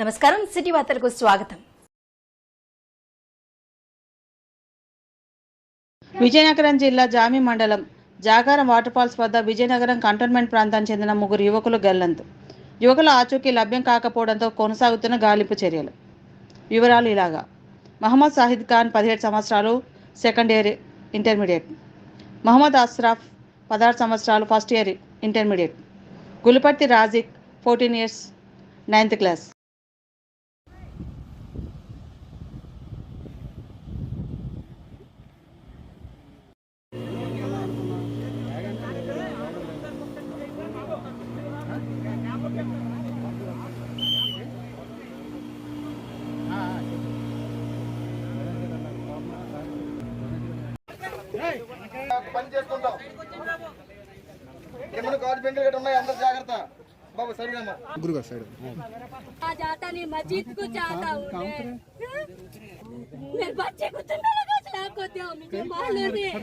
నమస్కారం సిటీ వార్తలకు స్వాగతం. విజయనగరం జిల్లా జామి మండలం జాగారం వాటర్ ఫాల్స్ వద్ద విజయనగరం కంటోన్మెంట్ ప్రాంతానికి చెందిన ముగ్గురు యువకులు గల్లంతు. యువకుల ఆచూకీ లభ్యం కాకపోవడంతో కొనసాగుతున్న గాలింపు చర్యలు. వివరాలు ఇలాగా. మహమ్మద్ సాహిద్ ఖాన్ పదిహేడు సంవత్సరాలు second year intermediate. Mohammed Asraf పదహారు సంవత్సరాలు first year intermediate. Guliparthi Rajik fourteen years ninth class. పని చేసుకుంటాం ఏమన్నా గాజు బెంకులు గట్రా ఉన్నాయి అందరు జాగ్రత్త బాబు సరిగా आ जाता नहीं मस्जिद को जाता हूँ मैं मेरे बच्चे को तुम लोग चला को दो मुझे मालूम है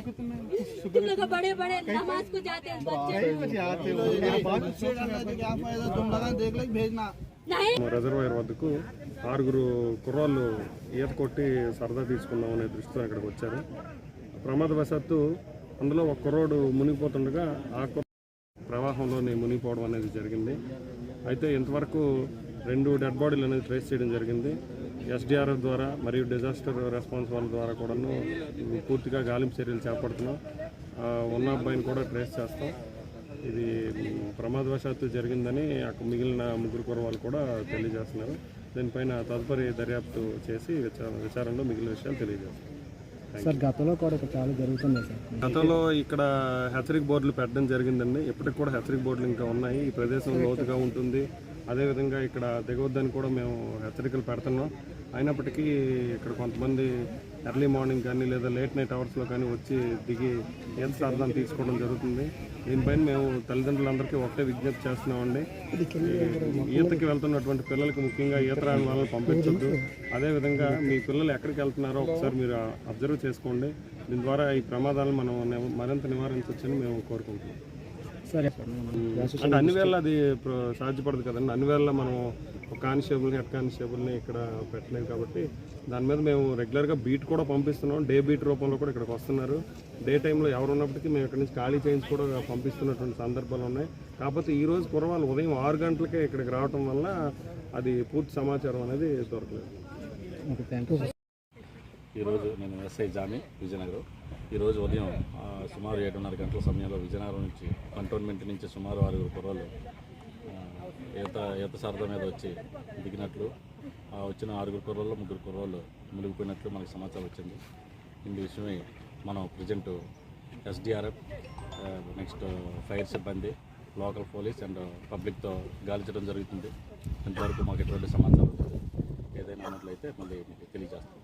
तुम लोग बड़े बड़े नमाज को जाते हैं बच्चे नहीं రిజర్వాయర్ వద్దకు ఆరుగురు కుర్రాళ్ళు ఈత కొట్టి సరదా తీసుకుందాం అనే దృష్టితో ఇక్కడికి వచ్చారు ప్రమాదవశాత్తు అందులో ఒక కుర్రోడు మునిగిపోతుండగా ఆ ప్రవాహంలోనే మునిగిపోవడం అనేది జరిగింది. అయితే ఇంతవరకు రెండు డెడ్ బాడీలు అనేది ట్రేస్ చేయడం జరిగింది. ఎస్డిఆర్ఎఫ్ ద్వారా మరియు డిజాస్టర్ రెస్పాన్స్ వాళ్ళ ద్వారా కూడాను పూర్తిగా గాలింపు చర్యలు చేపడుతున్నాం. ఉన్న అబ్బాయిని కూడా ట్రేస్ చేస్తాం. ఇది ప్రమాదవశాత్తు జరిగిందని అక్కడ మిగిలిన ముగ్గురు కురవాళ్ళు కూడా తెలియజేస్తున్నారు. దీనిపైన తదుపరి దర్యాప్తు చేసి విచారణలో మిగిలిన విషయాలు తెలియజేస్తున్నారు సార్ గతంలో కూడా చాలా జరుగుతుంది సార్. గతంలో ఇక్కడ హెచ్చరిక బోర్డులు పెట్టడం జరిగిందండి. ఇప్పటికి కూడా హెచ్చరిక బోర్డులు ఇంకా ఉన్నాయి. ఈ ప్రదేశం లోతుగా ఉంటుంది. అదేవిధంగా ఇక్కడ దిగవద్దని కూడా మేము హెచ్చరికలు పెడుతున్నాం. అయినప్పటికీ ఇక్కడ కొంతమంది ఎర్లీ మార్నింగ్ కానీ లేదా లేట్ నైట్ అవర్స్లో కానీ వచ్చి దిగి ఈత సాధనం తీసుకోవడం జరుగుతుంది. దీనిపైన మేము తల్లిదండ్రులందరికీ ఒకటే విజ్ఞప్తి చేస్తున్నామండి. ఈతకి వెళ్తున్నటువంటి పిల్లలకి ముఖ్యంగా ఈత రాని వాళ్ళని పంపించొద్దు. అదేవిధంగా మీ పిల్లలు ఎక్కడికి వెళ్తున్నారో ఒకసారి మీరు అబ్జర్వ్ చేసుకోండి. దీని ద్వారా ఈ ప్రమాదాలను మనం మరింత నివారించవచ్చని మేము కోరుకుంటున్నాం. సరే. అంటే అన్ని వేళ అది సాధ్యపడదు కదండి. అన్ని వేళ మనం ఒక కానిస్టేబుల్ హెడ్ కానిస్టేబుల్ని ఇక్కడ పెట్టలేం కాబట్టి దాని మీద మేము రెగ్యులర్గా బీట్ కూడా పంపిస్తున్నాం. డే బీట్ రూపంలో కూడా ఇక్కడికి వస్తున్నారు. డే టైంలో ఎవరు ఉన్నప్పటికీ మేము ఇక్కడ నుంచి ఖాళీ చేయించి కూడా పంపిస్తున్నటువంటి సందర్భాలు ఉన్నాయి. కాకపోతే ఈ రోజు కురవాళ్ళు ఉదయం ఆరు గంటలకే ఇక్కడికి రావటం వల్ల అది పూర్తి సమాచారం అనేది దొరకలేదు. ఈరోజు నేను ఎస్ఐ జామి విజయనగరం. ఈరోజు ఉదయం సుమారు ఏడున్నర గంటల సమయంలో విజయనగరం నుంచి కంటోన్మెంట్ నుంచి సుమారు ఆరుగురు కుర్రోళ్ళు ఈత ఈత సరదా మీద వచ్చి దిగినట్లు వచ్చిన ఆరుగురు కుర్రల్లో ముగ్గురు కుర్రోళ్ళు మునిగిపోయినట్లు మనకు సమాచారం వచ్చింది. ఇందు విషయమై మనం ప్రజెంట్ ఎస్డిఆర్ఎఫ్ నెక్స్ట్ ఫైర్ సిబ్బంది లోకల్ పోలీస్ అండ్ పబ్లిక్తో గాలించడం జరుగుతుంది. ఇంతవరకు మాకు ఎటువంటి సమాచారం ఏదైనా ఉన్నట్లయితే మళ్ళీ మీకు తెలియజేస్తాం.